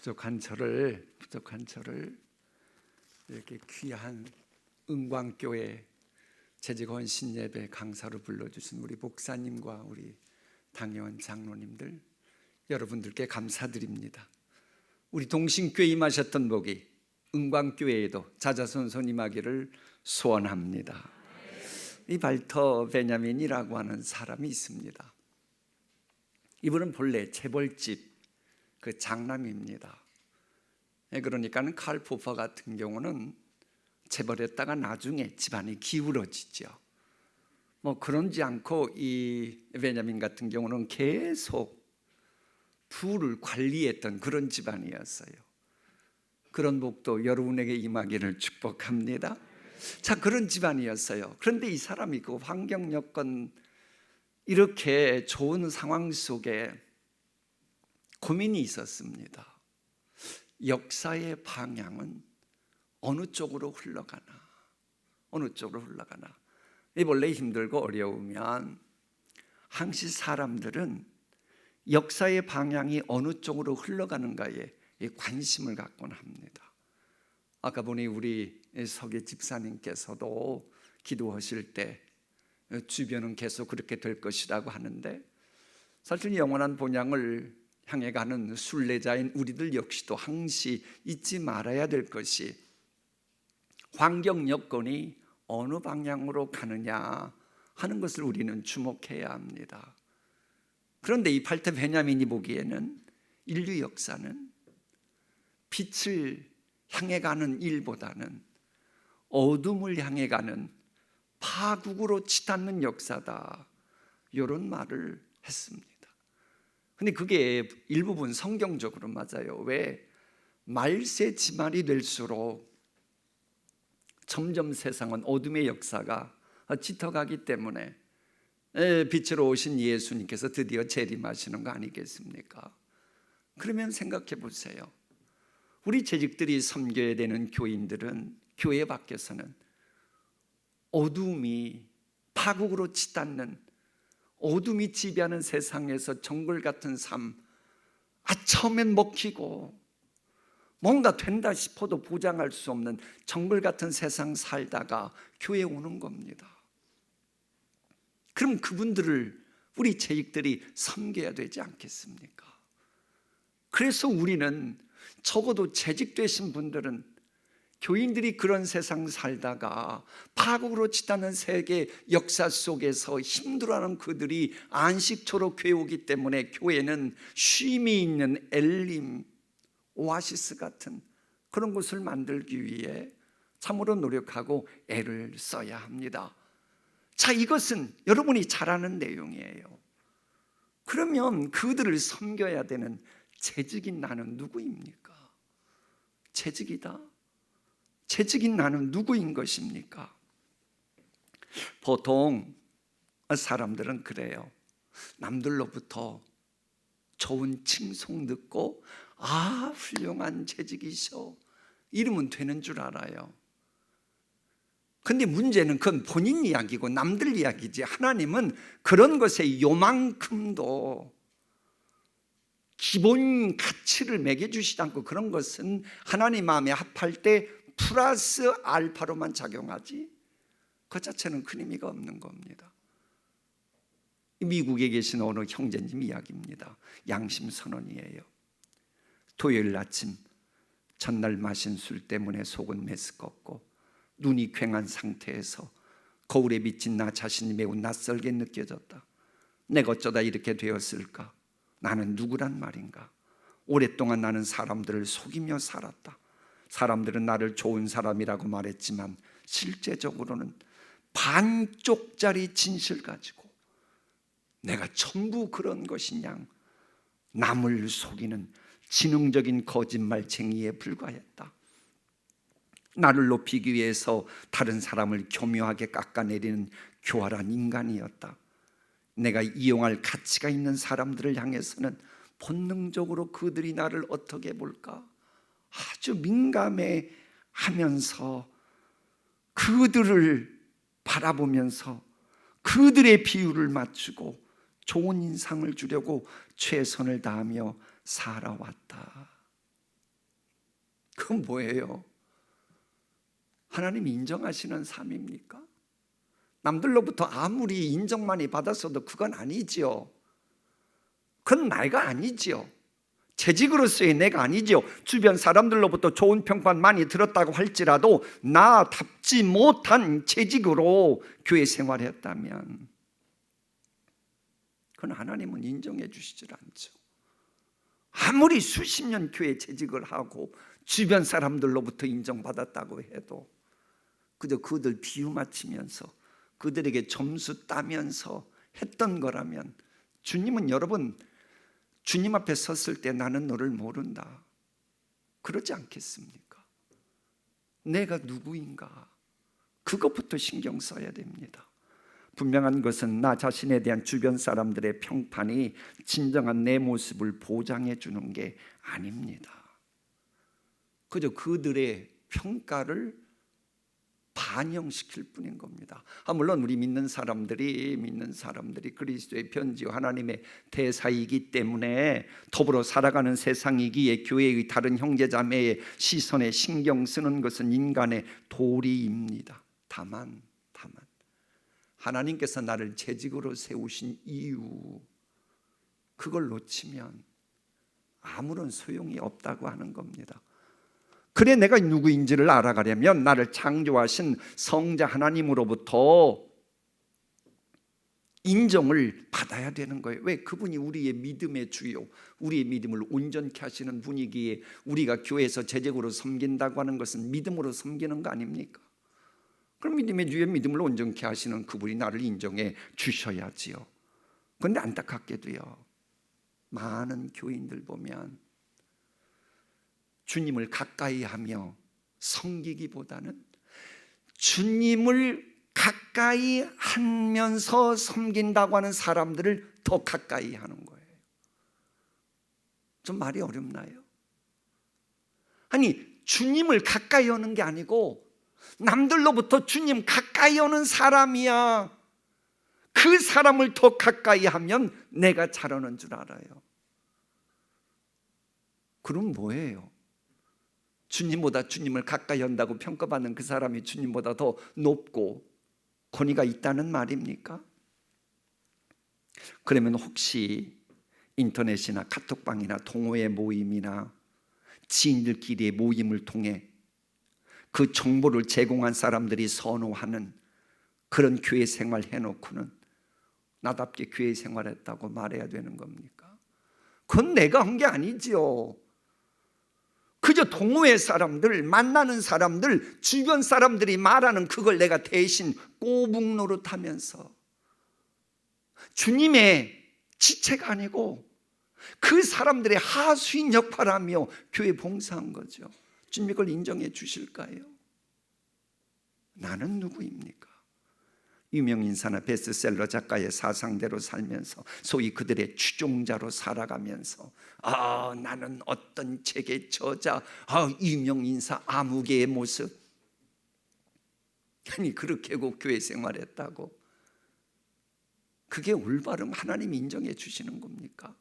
부족한 저를 부족한 저를 이렇게 귀한 은광교회 재직원 신예배 강사로 불러주신 우리 목사님과 우리 당회원 장로님들 여러분들께 감사드립니다. 우리 동신교회 임하셨던 복이 은광교회에도 자자손손 임하기를 소원합니다. 이 발터 베냐민이라고 하는 사람이 있습니다. 이분은 본래 재벌집 그 장남입니다. 예, 그러니까는 칼 포퍼 같은 경우는 재벌했다가 나중에 집안이 기울어지죠. 뭐 그런지 않고 이 베냐민 같은 경우는 계속 부를 관리했던 그런 집안이었어요. 그런 복도 여러분에게 임하기를 축복합니다. 자, 그런 집안이었어요. 그런데 이 사람이 그 환경 여건 이렇게 좋은 상황 속에 고민이 있었습니다. 역사의 방향은 어느 쪽으로 흘러가나? 어느 쪽으로 흘러가나? 이 원래 힘들고 어려우면 항시 사람들은 역사의 방향이 어느 쪽으로 흘러가는가에 관심을 갖곤 합니다. 아까 보니 우리 석의 집사님께서도 기도하실 때 주변은 계속 그렇게 될 것이라고 하는데 사실 영원한 본향을 향해 가는 순례자인 우리들 역시도 항시 잊지 말아야 될 것이 환경 여건이 어느 방향으로 가느냐 하는 것을 우리는 주목해야 합니다. 그런데 이 팔테 베냐민이 보기에는 인류 역사는 빛을 향해 가는 일보다는 어둠을 향해 가는 파국으로 치닫는 역사다. 이런 말을 했습니다. 근데 그게 일부분 성경적으로 맞아요. 왜? 말세 지말이 될수록 점점 세상은 어둠의 역사가 짙어가기 때문에 빛으로 오신 예수님께서 드디어 재림하시는 거 아니겠습니까? 그러면 생각해 보세요. 우리 재직들이 섬겨야 되는 교인들은 교회 밖에서는 어둠이 파국으로 치닫는 어둠이 지배하는 세상에서 정글 같은 삶, 아, 처음엔 먹히고 뭔가 된다 싶어도 보장할 수 없는 정글 같은 세상 살다가 교회 오는 겁니다. 그럼 그분들을 우리 재직들이 섬겨야 되지 않겠습니까? 그래서 우리는 적어도 재직되신 분들은 교인들이 그런 세상 살다가 파국으로 치닫는 세계 역사 속에서 힘들어하는 그들이 안식처로 오기 때문에 교회는 쉼이 있는 엘림, 오아시스 같은 그런 곳을 만들기 위해 참으로 노력하고 애를 써야 합니다. 자, 이것은 여러분이 잘 아는 내용이에요. 그러면 그들을 섬겨야 되는 재직인 나는 누구입니까? 재직이다. 재직인 나는 누구인 것입니까? 보통 사람들은 그래요. 남들로부터 좋은 칭송 듣고 아 훌륭한 재직이셔 이러면 되는 줄 알아요. 근데 문제는 그건 본인 이야기고 남들 이야기지 하나님은 그런 것에 요만큼도 기본 가치를 매겨주시지 않고 그런 것은 하나님 마음에 합할 때 플러스 알파로만 작용하지 그 자체는 큰 의미가 없는 겁니다. 미국에 계신 어느 형제님 이야기입니다. 양심 선언이에요. 토요일 아침 전날 마신 술 때문에 속은 메스껍고 눈이 괭한 상태에서 거울에 비친 나 자신이 매우 낯설게 느껴졌다. 내가 어쩌다 이렇게 되었을까? 나는 누구란 말인가? 오랫동안 나는 사람들을 속이며 살았다. 사람들은 나를 좋은 사람이라고 말했지만 실제적으로는 반쪽짜리 진실 가지고 내가 전부 그런 것이냐 남을 속이는 지능적인 거짓말쟁이에 불과했다. 나를 높이기 위해서 다른 사람을 교묘하게 깎아내리는 교활한 인간이었다. 내가 이용할 가치가 있는 사람들을 향해서는 본능적으로 그들이 나를 어떻게 볼까? 아주 민감해 하면서 그들을 바라보면서 그들의 비율을 맞추고 좋은 인상을 주려고 최선을 다하며 살아왔다. 그건 뭐예요? 하나님이 인정하시는 삶입니까? 남들로부터 아무리 인정만이 받았어도 그건 아니지요. 그건 나이가 아니지요. 재직으로서의 내가 아니지요. 주변 사람들로부터 좋은 평판 많이 들었다고 할지라도 나답지 못한 재직으로 교회 생활했다면 그건 하나님은 인정해 주시질 않죠. 아무리 수십 년 교회 재직을 하고 주변 사람들로부터 인정받았다고 해도 그저 그들 비유 맞추면서 그들에게 점수 따면서 했던 거라면 주님은 여러분 주님 앞에 섰을 때 나는 너를 모른다. 그러지 않겠습니까? 내가 누구인가? 그것부터 신경 써야 됩니다. 분명한 것은 나 자신에 대한 주변 사람들의 평판이 진정한 내 모습을 보장해 주는 게 아닙니다. 그저 그들의 평가를 반영시킬 뿐인 겁니다. 아, 물론 우리 믿는 사람들이 믿는 사람들이 그리스도의 편지와 하나님의 대사이기 때문에 더불어 살아가는 세상이기에 교회의 다른 형제자매의 시선에 신경 쓰는 것은 인간의 도리입니다. 다만 다만 하나님께서 나를 재직으로 세우신 이유 그걸 놓치면 아무런 소용이 없다고 하는 겁니다. 그래 내가 누구인지를 알아가려면 나를 창조하신 성자 하나님으로부터 인정을 받아야 되는 거예요. 왜 그분이 우리의 믿음의 주요, 우리의 믿음을 온전케 하시는 분이기에 우리가 교회에서 제적으로 섬긴다고 하는 것은 믿음으로 섬기는 거 아닙니까? 그럼 믿음의 주의 믿음을 온전케 하시는 그분이 나를 인정해 주셔야지요. 그런데 안타깝게도요. 많은 교인들 보면 주님을 가까이 하며 섬기기보다는 주님을 가까이 하면서 섬긴다고 하는 사람들을 더 가까이 하는 거예요. 좀 말이 어렵나요? 아니, 주님을 가까이 오는 게 아니고 남들로부터 주님 가까이 오는 사람이야. 그 사람을 더 가까이 하면 내가 잘하는 줄 알아요. 그럼 뭐예요? 주님보다 주님을 가까이 한다고 평가받는 그 사람이 주님보다 더 높고 권위가 있다는 말입니까? 그러면 혹시 인터넷이나 카톡방이나 동호회 모임이나 지인들끼리의 모임을 통해 그 정보를 제공한 사람들이 선호하는 그런 교회 생활 해놓고는 나답게 교회 생활했다고 말해야 되는 겁니까? 그건 내가 한 게 아니지요. 그저 동호회 사람들, 만나는 사람들, 주변 사람들이 말하는 그걸 내가 대신 꼬북 노릇하면서 주님의 지체가 아니고 그 사람들의 하수인 역할하며 교회 봉사한 거죠. 주님 이걸 인정해 주실까요? 나는 누구입니까? 유명 인사나 베스트셀러 작가의 사상대로 살면서 소위 그들의 추종자로 살아가면서 아 나는 어떤 책의 저자 아 유명 인사 아무개의 모습 아니 그렇게 고 교회 생활했다고 그게 올바름 하나님 인정해 주시는 겁니까?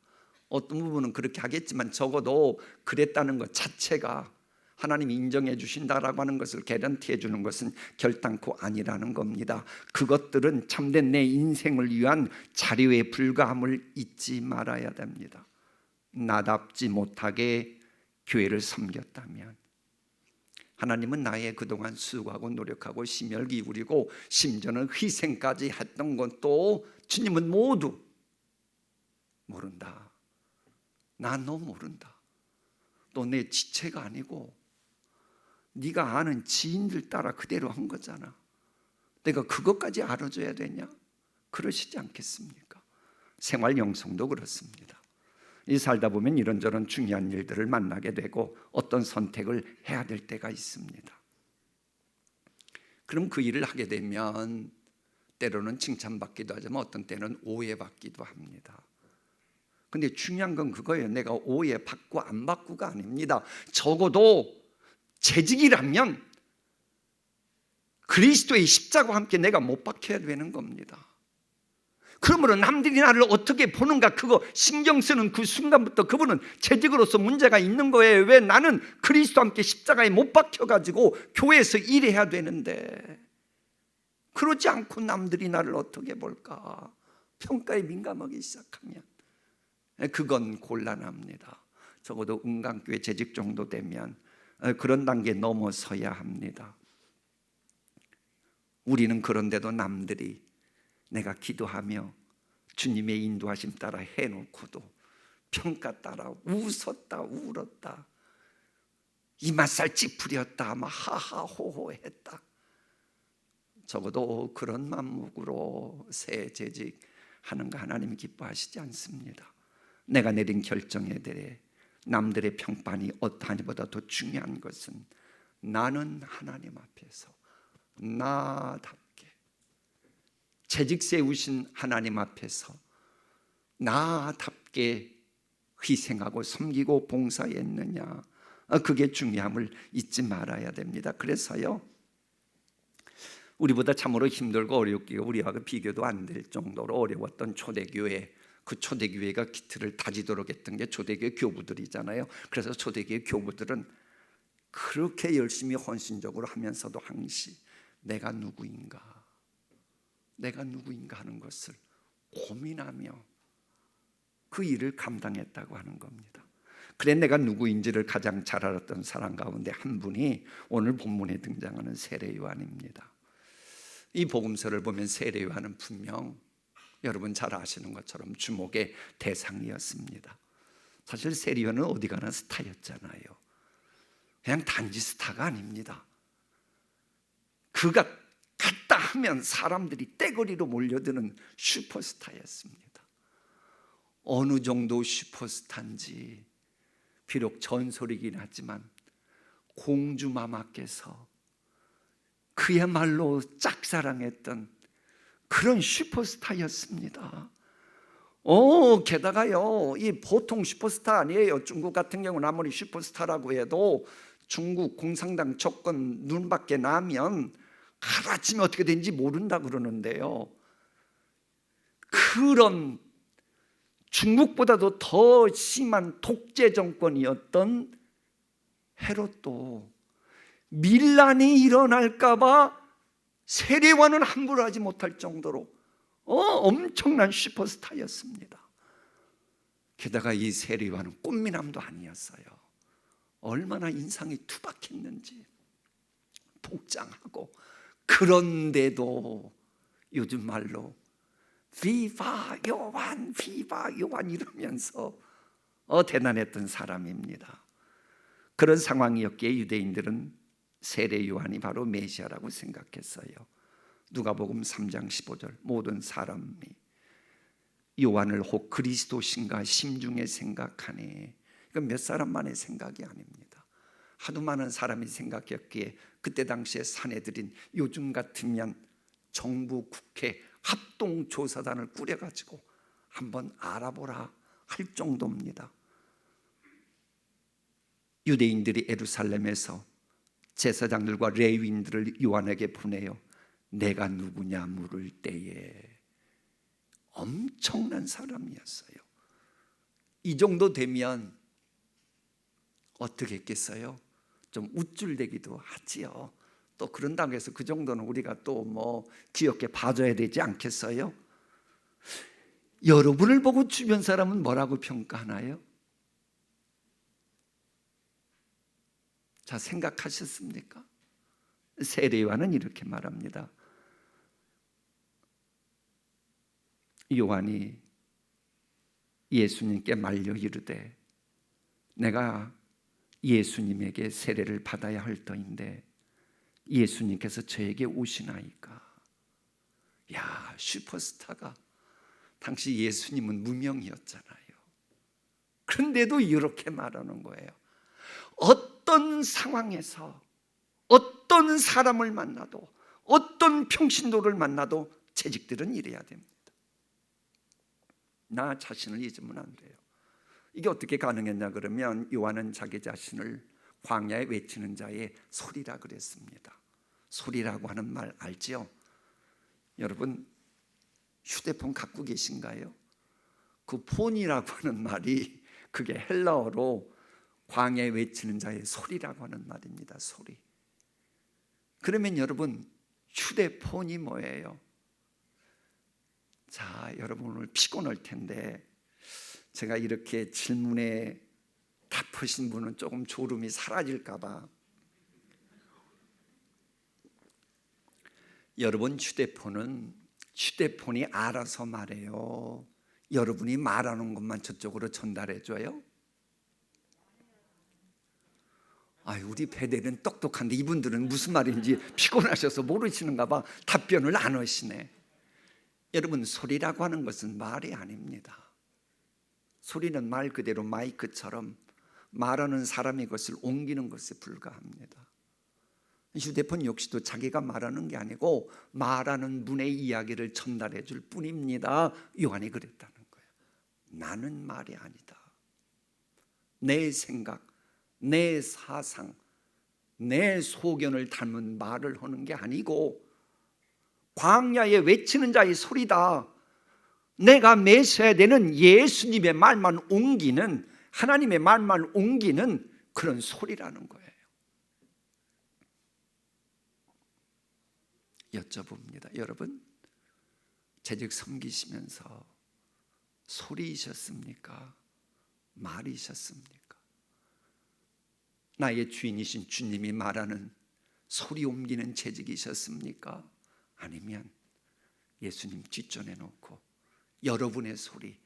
어떤 부분은 그렇게 하겠지만 적어도 그랬다는 것 자체가 하나님 인정해 주신다라고 하는 것을 개런티해 주는 것은 결단코 아니라는 겁니다. 그것들은 참된 내 인생을 위한 자료에 불과함을 잊지 말아야 됩니다. 나답지 못하게 교회를 섬겼다면 하나님은 나의 그동안 수고하고 노력하고 심혈 기울이고 심지어는 희생까지 했던 것도 주님은 모두 모른다. 난 너 모른다. 또내 지체가 아니고 네가 아는 지인들 따라 그대로 한 거잖아. 내가 그것까지 알아줘야 되냐? 그러시지 않겠습니까? 생활 영성도 그렇습니다. 이 살다 보면 이런저런 중요한 일들을 만나게 되고 어떤 선택을 해야 될 때가 있습니다. 그럼 그 일을 하게 되면 때로는 칭찬받기도 하지만 어떤 때는 오해받기도 합니다. 근데 중요한 건 그거예요. 내가 오해받고 안 받고가 아닙니다. 적어도 재직이라면 그리스도의 십자가와 함께 내가 못 박혀야 되는 겁니다. 그러므로 남들이 나를 어떻게 보는가 그거 신경 쓰는 그 순간부터 그분은 재직으로서 문제가 있는 거예요. 왜 나는 그리스도 함께 십자가에 못 박혀 가지고 교회에서 일해야 되는데 그러지 않고 남들이 나를 어떻게 볼까? 평가에 민감하기 시작하면 그건 곤란합니다. 적어도 은강교회 재직 정도 되면 그런 단계 넘어서야 합니다. 우리는 그런데도 남들이 내가 기도하며 주님의 인도하심 따라 해놓고도 평가 따라 웃었다 울었다 이맛살 찌푸렸다 막 하하호호 했다 적어도 그런 맘목으로 새 재직하는 거 하나님 기뻐하시지 않습니다 내가 내린 결정에 대해 남들의 평판이 어떠하니보다 더 중요한 것은 나는 하나님 앞에서 나답게 재직 세우신 하나님 앞에서 나답게 희생하고 섬기고 봉사했느냐 어, 그게 중요함을 잊지 말아야 됩니다. 그래서요 우리보다 참으로 힘들고 어렵게 우리와 그 비교도 안 될 정도로 어려웠던 초대교회 그 초대교회가 기틀을 다지도록 했던 게 초대교회 교부들이잖아요. 그래서 초대교회 교부들은 그렇게 열심히 헌신적으로 하면서도 항시 내가 누구인가, 내가 누구인가 하는 것을 고민하며 그 일을 감당했다고 하는 겁니다. 그래 내가 누구인지를 가장 잘 알았던 사람 가운데 한 분이 오늘 본문에 등장하는 세례 요한입니다. 이 복음서를 보면 세례 요한은 분명 여러분 잘 아시는 것처럼 주목의 대상이었습니다. 사실 요한은 어디 가나 스타였잖아요. 그냥 단지 스타가 아닙니다. 그가 갔다 하면 사람들이 떼거리로 몰려드는 슈퍼스타였습니다. 어느 정도 슈퍼스타인지 비록 전설이긴 하지만 공주마마께서 그야말로 짝사랑했던 그런 슈퍼스타였습니다. 어, 게다가요, 이 보통 슈퍼스타 아니에요. 중국 같은 경우는 아무리 슈퍼스타라고 해도 중국 공산당 조건 눈밖에 나면 하루아침에 어떻게 되는지 모른다 그러는데요. 그런 중국보다도 더 심한 독재 정권이었던 헤롯도 밀란이 일어날까봐 세례와는 함부로 하지 못할 정도로 어, 엄청난 슈퍼스타였습니다. 게다가 이 세례와는 꽃미남도 아니었어요. 얼마나 인상이 투박했는지 복장하고 그런데도 요즘 말로 비바 요한 비바 요한 이러면서 어, 대단했던 사람입니다. 그런 상황이었기에 유대인들은 세례 요한이 바로 메시아라고 생각했어요. 누가복음 3장 15절 모든 사람이 요한을 혹 그리스도신가 심중에 생각하네. 이건 몇 사람만의 생각이 아닙니다. 하도 많은 사람이 생각했기에 그때 당시에 사내들인 요즘 같으면 정부 국회 합동 조사단을 꾸려 가지고 한번 알아보라 할 정도입니다. 유대인들이 에루살렘에서 제사장들과 레위인들을 요한에게 보내요. 내가 누구냐 물을 때에 엄청난 사람이었어요. 이 정도 되면 어떻게 했겠어요? 좀 우쭐대기도 하지요. 또 그런다고 해서 그 정도는 우리가 또 뭐 귀엽게 봐줘야 되지 않겠어요? 여러분을 보고 주변 사람은 뭐라고 평가하나요? 자, 생각하셨습니까? 세례와는 이렇게 말합니다. 요한이 예수님께 말려 이르되 내가 예수님에게 세례를 받아야 할 터인데 예수님께서 저에게 오시나이까. 야, 슈퍼스타가 당시 예수님은 무명이었잖아요. 그런데도 이렇게 말하는 거예요. 어떤 상황에서 어떤 사람을 만나도 어떤 평신도를 만나도 재직들은 이래야 됩니다. 나 자신을 잊으면 안 돼요. 이게 어떻게 가능했냐 그러면 요한은 자기 자신을 광야에 외치는 자의 소리라 그랬습니다. 소리라고 하는 말 알지요? 여러분 휴대폰 갖고 계신가요? 그 폰이라고 하는 말이 그게 헬라어로 광야에 외치는 자의 소리라고 하는 말입니다. 소리. 그러면 여러분 휴대폰이 뭐예요? 자, 여러분 오늘 피곤할 텐데 제가 이렇게 질문에 답하신 분은 조금 졸음이 사라질까 봐 여러분 휴대폰은 휴대폰이 알아서 말해요. 여러분이 말하는 것만 저쪽으로 전달해 줘요. 아, 우리 배대는 똑똑한데 이분들은 무슨 말인지 피곤하셔서 모르시는가 봐. 답변을 안 하시네. 여러분 소리라고 하는 것은 말이 아닙니다. 소리는 말 그대로 마이크처럼 말하는 사람의 것을 옮기는 것에 불과합니다. 휴대폰 역시도 자기가 말하는 게 아니고 말하는 분의 이야기를 전달해 줄 뿐입니다. 요한이 그랬다는 거예요. 나는 말이 아니다. 내 생각, 내 사상, 내 소견을 담은 말을 하는 게 아니고 광야에 외치는 자의 소리다. 내가 메셔야 되는 예수님의 말만 옮기는 하나님의 말만 옮기는 그런 소리라는 거예요. 여쭤봅니다. 여러분, 재직 섬기시면서 소리이셨습니까? 말이셨습니까? 나의 주인이신 주님이 말하는 소리 옮기는 재직이셨습니까? 아니면 예수님 뒷전에 놓고 여러분의 소리,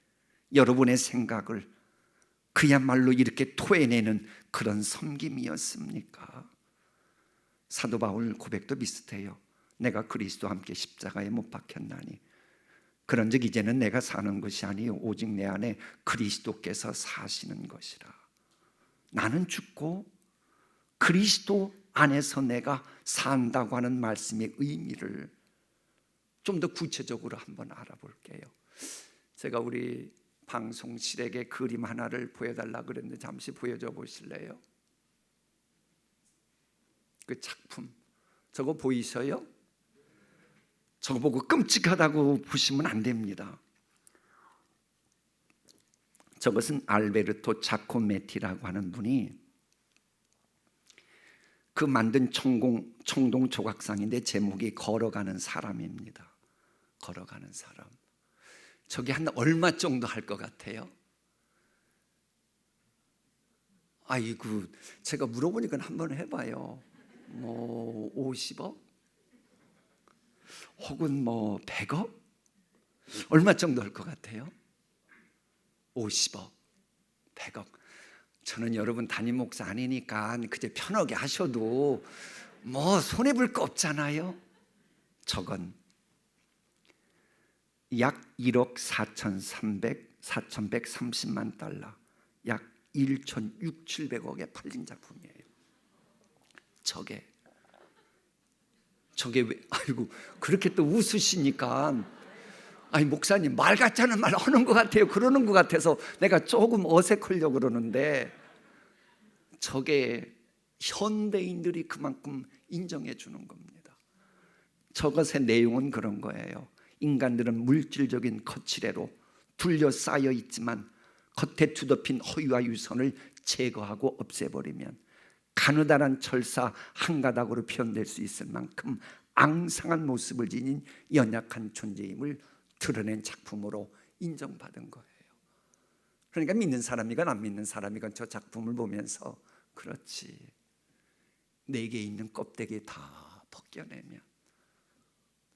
여러분의 생각을 그야말로 이렇게 토해내는 그런 섬김이었습니까? 사도 바울 고백도 비슷해요. 내가 그리스도 함께 십자가에 못 박혔나니 그런즉 이제는 내가 사는 것이 아니요 오직 내 안에 그리스도께서 사시는 것이라. 나는 죽고 그리스도 안에서 내가 산다고 하는 말씀의 의미를 좀 더 구체적으로 한번 알아볼게요. 제가 우리 방송실에게 그림 하나를 보여달라 그랬는데 잠시 보여줘 보실래요? 그 작품 저거 보이셔요? 저거 보고 끔찍하다고 보시면 안 됩니다. 저것은 알베르토 자코메티라고 하는 분이 그 만든 청공, 청동 조각상인데 제목이 걸어가는 사람입니다. 걸어가는 사람. 저게 한 얼마 정도 할 것 같아요? 아이고, 제가 물어보니까 한번 해봐요. 뭐 50억? 혹은 뭐 100억? 얼마 정도 할 것 같아요? 50억, 100억. 저는 여러분 담임 목사 아니니까 그저 편하게 하셔도 뭐 손해 볼 거 없잖아요. 저건 약 1억 4,300, 4,130만 달러, 약 1,600억에 팔린 작품이에요. 저게 저게 왜 아이고 그렇게 또 웃으시니까 아니 목사님 말 같지 않은 말 하는 것 같아요. 그러는 것 같아서 내가 조금 어색하려고 그러는데 저게 현대인들이 그만큼 인정해 주는 겁니다. 저것의 내용은 그런 거예요. 인간들은 물질적인 거칠애로 둘러싸여 있지만 겉에 두덮인 허위와 유선을 제거하고 없애버리면 가느다란 철사 한 가닥으로 표현될 수 있을 만큼 앙상한 모습을 지닌 연약한 존재임을 드러낸 작품으로 인정받은 거예요. 그러니까 믿는 사람이건 안 믿는 사람이건 저 작품을 보면서 그렇지 내게 있는 껍데기 다 벗겨내면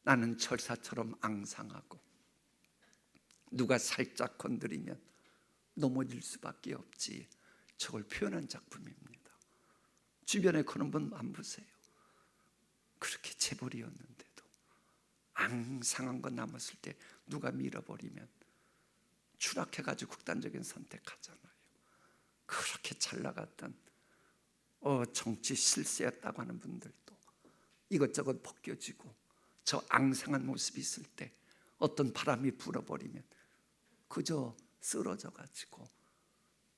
나는 철사처럼 앙상하고 누가 살짝 건드리면 넘어질 수밖에 없지. 저걸 표현한 작품입니다. 주변에 그런 분 안 보세요. 그렇게 재벌이었는데도 앙상한 거 남았을 때 누가 밀어버리면 추락해가지고 극단적인 선택하잖아요. 그렇게 잘 나갔던 어, 정치 실세였다고 하는 분들도 이것저것 벗겨지고 저 앙상한 모습이 있을 때 어떤 바람이 불어버리면 그저 쓰러져 가지고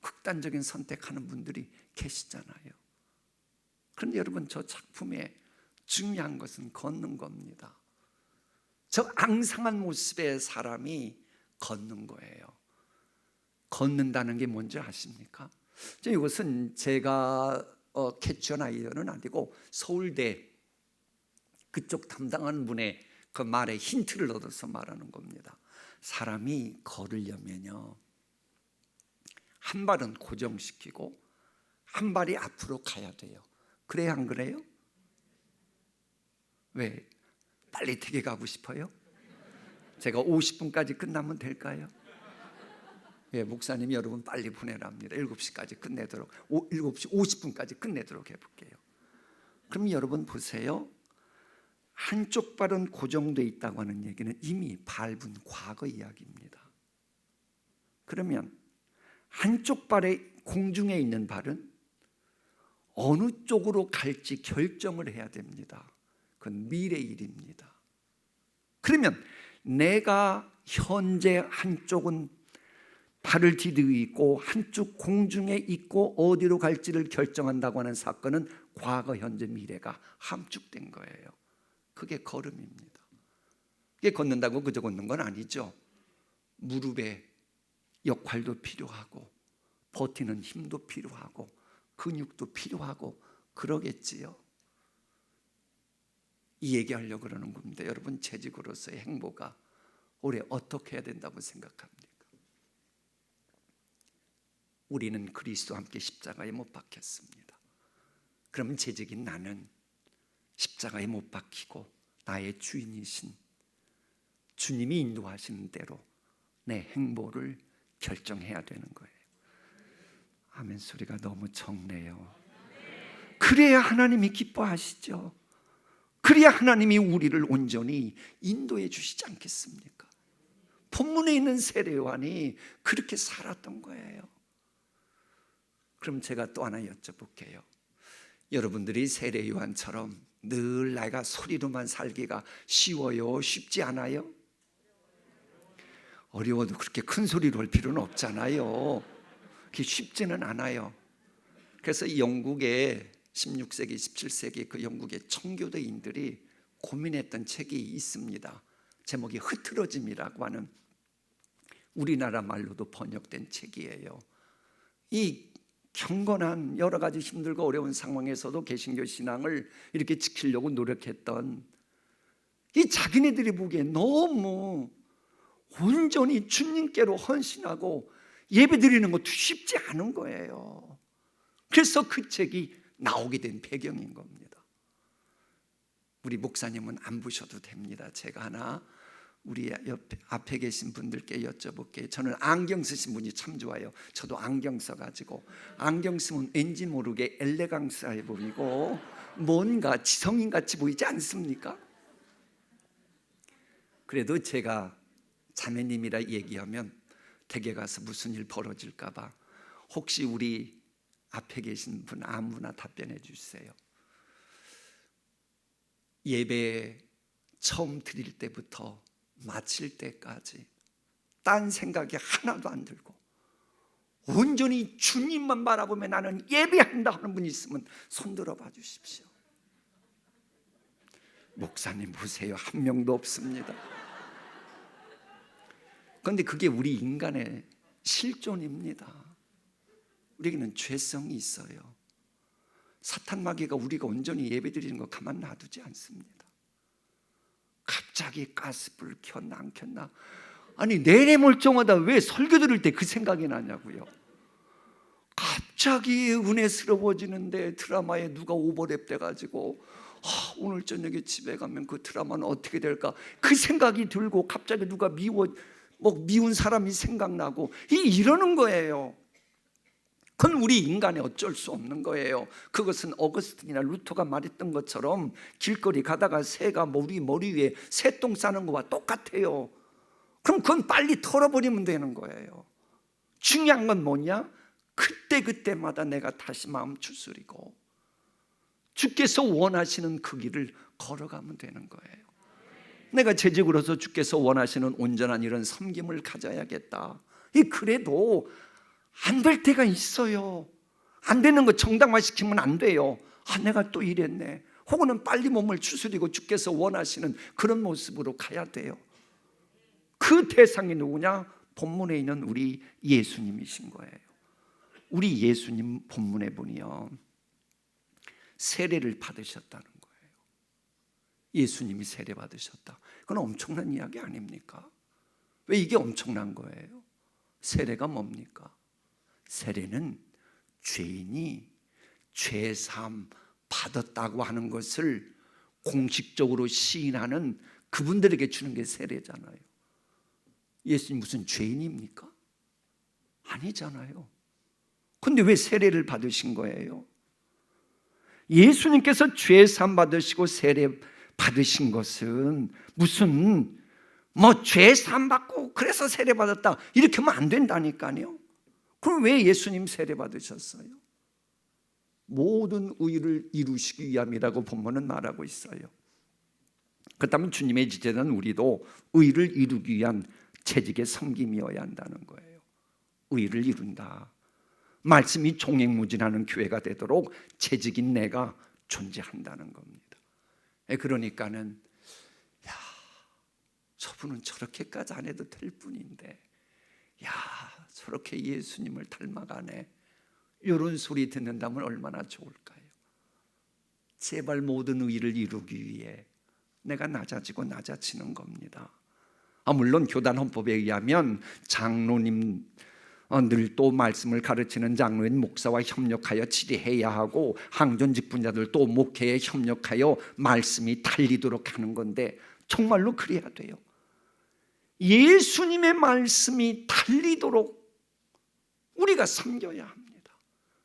극단적인 선택하는 분들이 계시잖아요. 그런데 여러분 저 작품에 중요한 것은 걷는 겁니다. 저 앙상한 모습의 사람이 걷는 거예요. 걷는다는 게 뭔지 아십니까? 저 이것은 제가 어, 캐치한 아이디어는 아니고 서울대 그쪽 담당하는 분의 그 말에 힌트를 얻어서 말하는 겁니다. 사람이 걸으려면요 한 발은 고정시키고 한 발이 앞으로 가야 돼요. 그래야 안 그래요? 왜? 빨리 댁에 가고 싶어요? 제가 50분까지 끝나면 될까요? 예, 목사님이 여러분 빨리 보내랍니다. 7시까지 끝내도록 7시 50분까지 끝내도록 해 볼게요. 그럼 여러분 보세요. 한쪽 발은 고정돼 있다고 하는 얘기는 이미 밟은 과거 이야기입니다. 그러면 한쪽 발의 공중에 있는 발은 어느 쪽으로 갈지 결정을 해야 됩니다. 그건 미래 일입니다. 그러면 내가 현재 한쪽은 발을 디디고 있고 한쪽 공중에 있고 어디로 갈지를 결정한다고 하는 사건은 과거, 현재, 미래가 함축된 거예요. 그게 걸음입니다. 이게 걷는다고 그저 걷는 건 아니죠. 무릎에 역할도 필요하고 버티는 힘도 필요하고 근육도 필요하고 그러겠지요. 이 얘기하려고 그러는 겁니다. 여러분 재직으로서의 행보가 올해 어떻게 해야 된다고 생각합니까? 우리는 그리스도와 함께 십자가에 못 박혔습니다. 그럼 재직인 나는 십자가에 못 박히고 나의 주인이신 주님이 인도하시는 대로 내 행보를 결정해야 되는 거예요. 아멘 소리가 너무 적네요. 그래야 하나님이 기뻐하시죠. 그래야 하나님이 우리를 온전히 인도해 주시지 않겠습니까? 본문에 있는 세례요한이 그렇게 살았던 거예요. 그럼 제가 또 하나 여쭤볼게요. 여러분들이 세례요한처럼 늘 내가 소리로만 살기가 쉬워요? 쉽지 않아요? 어려워도 그렇게 큰 소리로 할 필요는 없잖아요. 그게 쉽지는 않아요. 그래서 이 영국의 16세기, 17세기 그 영국의 청교도인들이 고민했던 책이 있습니다. 제목이 흐트러짐이라고 하는 우리나라 말로도 번역된 책이에요. 이 경건한 여러 가지 힘들고 어려운 상황에서도 개신교 신앙을 이렇게 지키려고 노력했던 이 자기네들이 보기에 너무 온전히 주님께로 헌신하고 예배 드리는 것도 쉽지 않은 거예요. 그래서 그 책이 나오게 된 배경인 겁니다. 우리 목사님은 안 보셔도 됩니다. 제가 하나 우리 옆에 앞에 계신 분들께 여쭤볼게요. 저는 안경 쓰신 분이 참 좋아요. 저도 안경 써가지고 안경 쓰면 왠지 모르게 엘레강스해 보이고 뭔가 지성인 같이 보이지 않습니까? 그래도 제가 자매님이라 얘기하면 댁에 가서 무슨 일 벌어질까봐 혹시 우리 앞에 계신 분 아무나 답변해 주세요. 예배 처음 드릴 때부터 마칠 때까지 딴 생각이 하나도 안 들고 온전히 주님만 바라보며 나는 예배한다 하는 분이 있으면 손 들어 봐 주십시오. 목사님 보세요. 한 명도 없습니다. 그런데 그게 우리 인간의 실존입니다. 우리에게는 죄성이 있어요. 사탄 마귀가 우리가 온전히 예배드리는 거 가만 놔두지 않습니다. 갑자기 가스불 켰나 안 켰나? 아니 내내 멀쩡하다 왜 설교 들을 때 그 생각이 나냐고요. 갑자기 은혜스러워지는데 드라마에 누가 오버랩 돼가지고 아, 오늘 저녁에 집에 가면 그 드라마는 어떻게 될까 그 생각이 들고 갑자기 누가 미워 뭐 미운 사람이 생각나고 이 이러는 거예요. 그건 우리 인간의 어쩔 수 없는 거예요. 그것은 어거스틴이나 루터가 말했던 것처럼 길거리 가다가 새가 머리 머리 위에 새똥 싸는 거와 똑같아요. 그럼 그건 빨리 털어버리면 되는 거예요. 중요한 건 뭐냐? 그때 그때마다 내가 다시 마음 추스리고 주께서 원하시는 그 길을 걸어가면 되는 거예요. 내가 재직으로서 주께서 원하시는 온전한 이런 섬김을 가져야겠다. 이 그래도 안 될 때가 있어요. 안 되는 거 정당화 시키면 안 돼요. 아, 내가 또 이랬네. 혹은 빨리 몸을 추스리고 주께서 원하시는 그런 모습으로 가야 돼요. 그 대상이 누구냐? 본문에 있는 우리 예수님이신 거예요. 우리 예수님 본문에 보니요. 세례를 받으셨다는 거예요. 예수님이 세례 받으셨다. 그건 엄청난 이야기 아닙니까? 왜 이게 엄청난 거예요? 세례가 뭡니까? 세례는 죄인이 죄삼 받았다고 하는 것을 공식적으로 시인하는 그분들에게 주는 게 세례잖아요. 예수님 무슨 죄인입니까? 아니잖아요. 근데 왜 세례를 받으신 거예요? 예수님께서 죄삼 받으시고 세례 받으신 것은 무슨 뭐 죄삼 받고 그래서 세례 받았다 이렇게 하면 안 된다니까요. 그럼 왜 예수님 세례 받으셨어요? 모든 의를 이루시기 위함이라고 본문은 말하고 있어요. 그렇다면 주님의 지제는 우리도 의를 이루기 위한 채직의 섬김이어야 한다는 거예요. 의를 이룬다. 말씀이 종횡무진하는 교회가 되도록 채직인 내가 존재한다는 겁니다. 예, 그러니까는 야 저분은 저렇게까지 안 해도 될 뿐인데 야 저렇게 예수님을 닮아가네 이런 소리 듣는다면 얼마나 좋을까요? 제발 모든 의를 이루기 위해 내가 낮아지고 낮아지는 겁니다. 아, 물론 교단 헌법에 의하면 장로님 어, 늘또 말씀을 가르치는 장로인 목사와 협력하여 치리해야 하고 항존 직분자들 또 목회에 협력하여 말씀이 달리도록 하는 건데 정말로 그래야 돼요. 예수님의 말씀이 달리도록 우리가 섬겨야 합니다.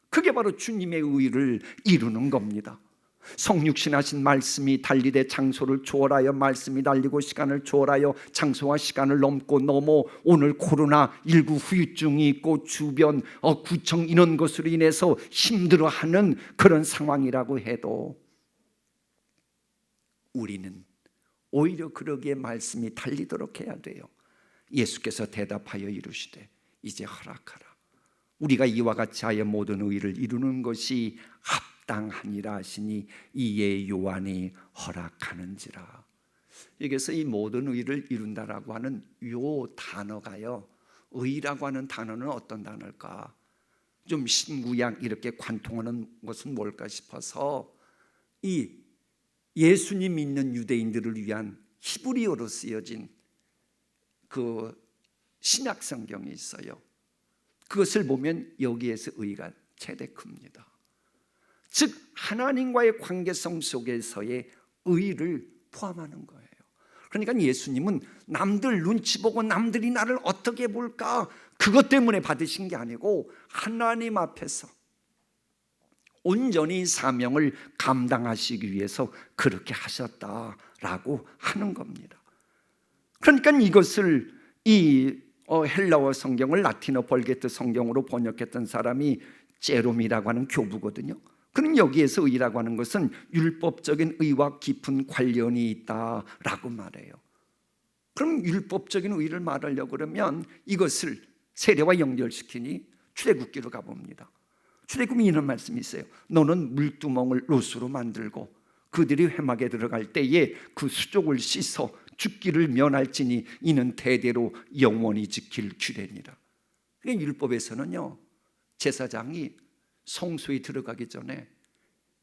그게 바로 주님의 의를 이루는 겁니다. 성육신하신 말씀이 달리되 장소를 초월하여 말씀이 달리고 시간을 초월하여 장소와 시간을 넘고 넘어 오늘 코로나 19 후유증이 있고 주변 어, 구청 이런 것으로 인해서 힘들어하는 그런 상황이라고 해도 우리는 오히려 그러기에 말씀이 달리도록 해야 돼요. 예수께서 대답하여 이르시되 이제 허락하라. 우리가 이와 같이 하여 모든 의를 이루는 것이 합당하니라 하시니 이에 요한이 허락하는지라. 여기서 이 모든 의를 이룬다라고 하는 요 단어가요. 의라고 하는 단어는 어떤 단어일까? 좀 신구약 이렇게 관통하는 것은 뭘까 싶어서 이 예수님 믿는 유대인들을 위한 히브리어로 쓰여진 그 신약 성경이 있어요. 그것을 보면 여기에서 의가 최대 큽니다. 즉 하나님과의 관계성 속에서의 의를 포함하는 거예요. 그러니까 예수님은 남들 눈치 보고 남들이 나를 어떻게 볼까 그것 때문에 받으신 게 아니고 하나님 앞에서 온전히 사명을 감당하시기 위해서 그렇게 하셨다라고 하는 겁니다. 그러니까 이것을 이 어, 헬라어 성경을 라틴어 벌게트 성경으로 번역했던 사람이 제롬이라고 하는 교부거든요. 그럼 여기에서 의라고 하는 것은 율법적인 의와 깊은 관련이 있다라고 말해요. 그럼 율법적인 의를 말하려고 그러면 이것을 세례와 연결시키니 출애굽기로 가봅니다. 출애굽이 이런 말씀이 있어요. 너는 물두멍을 롯으로 만들고 그들이 회막에 들어갈 때에 그 수족을 씻어 죽기를 면할지니 이는 대대로 영원히 지킬 규례니라. 그러니까 율법에서는요 제사장이 성소에 들어가기 전에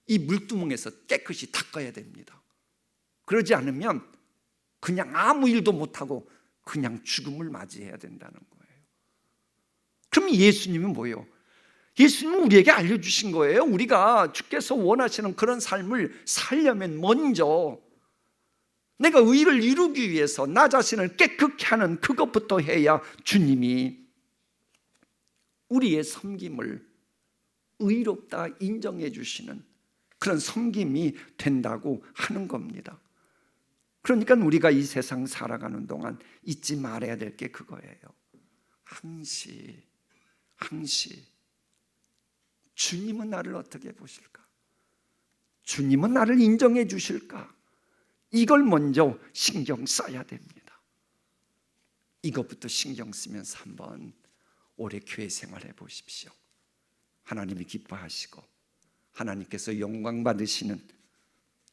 이 물두멍에서 깨끗이 닦아야 됩니다. 그러지 않으면 그냥 아무 일도 못하고 그냥 죽음을 맞이해야 된다는 거예요. 그럼 예수님은 뭐예요? 예수님은 우리에게 알려주신 거예요. 우리가 주께서 원하시는 그런 삶을 살려면 먼저 내가 의를 이루기 위해서 나 자신을 깨끗게 하는 그것부터 해야 주님이 우리의 섬김을 의롭다 인정해 주시는 그런 섬김이 된다고 하는 겁니다. 그러니까 우리가 이 세상 살아가는 동안 잊지 말아야 될 게 그거예요. 항시, 항시. 주님은 나를 어떻게 보실까? 주님은 나를 인정해 주실까? 이걸 먼저 신경 써야 됩니다. 이것부터 신경 쓰면서 한번 올해 교회 생활해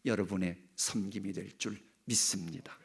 여러분의 섬김이 될 줄 믿습니다.